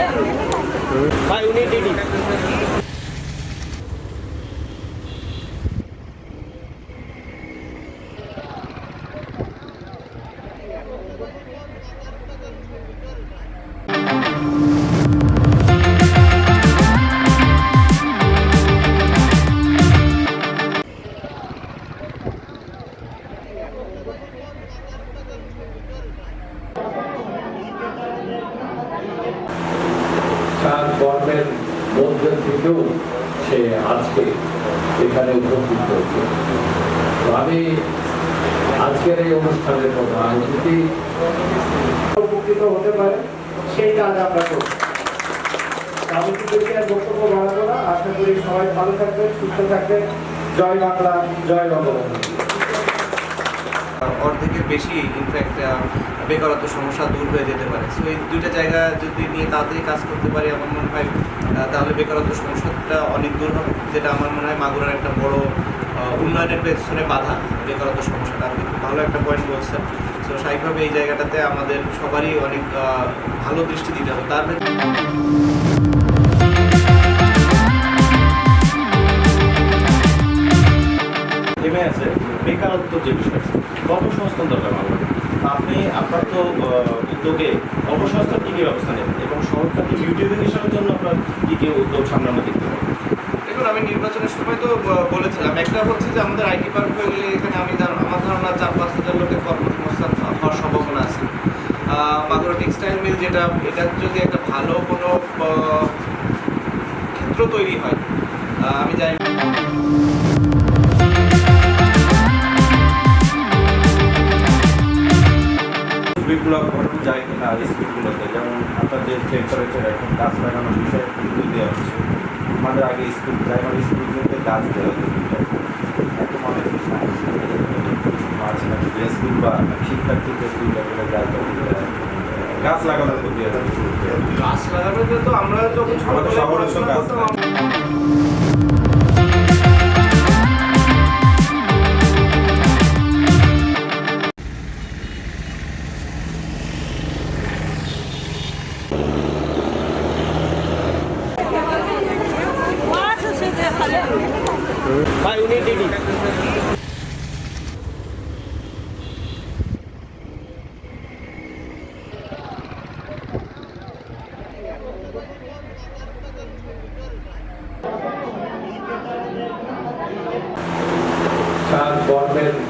Bye उन्हें কর্মের মধ্যে থেকেও সে আজকে এখানে উপস্থিত হয়েছে। আমি আজকের এই অনুষ্ঠানের কথা যদি উপকৃত হতে পারে, সেই কাজ আমরা করব। আর বক্তব্য বাড়াবো না। আশা করি সবাই ভালো থাকবেন, সুস্থ থাকবেন। জয় বাংলা, জয় বঙ্গবন্ধু। অর্ধেকের বেশি ইনফ্যাক্ট বেকারত্ব সমস্যা দূর হয়ে যেতে পারে। সো এই দুইটা জায়গা যদি নিয়ে তাড়াতাড়ি কাজ করতে পারি, আমার মনে হয় তাহলে বেকারত্ব সমস্যাটা অনেক দূর হবে, যেটা আমার মনে হয় মাগুরার একটা বড় উন্নয়নের পেছনে বাধা, বেকারত্ব সমস্যাটা। আপনি খুব ভালো একটা পয়েন্ট বলছেন। তো স্বাভাবিকভাবে এই জায়গাটাতে আমাদের সবারই অনেক ভালো দৃষ্টি দিতে হবে। তার আছে, বেকারত্ব যে বিষয়, কর্মসংস্থান দরকার আপনি, আপনার তো উদ্যোগে কর্মসংস্থান কী কী ব্যবস্থা নেবেন এবং সরকারকে বিউটিফিকেশনের জন্য আপনার কী কী উদ্যোগ সামলানো দেখতে দেখুন, আমি নির্বাচনের সময় তো বলেছিলাম, একটা হচ্ছে যে আমাদের আইটি পার্ক হয়ে গেলে এখানে আমি আমার ধারণা চার পাঁচ হাজার লোকের কর্মসংস্থান হওয়ার সম্ভাবনা আছে। মাগুরা টেক্সটাইল মিল যেটা, এটা যদি একটা ভালো কোনো ক্ষেত্র তৈরি হয় আমি জানি স্পিডগুলো ঘটানো যায় কিনা আর স্পিডগুলোতে। যেমন আপনার যে টেম্পারেচার এখন গাছ লাগানোর বিষয়ে কিন্তু দেওয়া হচ্ছে আমাদের আগে স্কুল প্রাইমারি স্কুলগুলোতে গাছ দেওয়া হতো। স্কুল বা শিক্ষার্থীদের লেভেলে গাছ গাছ লাগানোর প্রতি। গাছ লাগানোতে তো আমরা যখন ছোটবেলায় শহরে গাছ भाई उन्हीं टीडी Transformen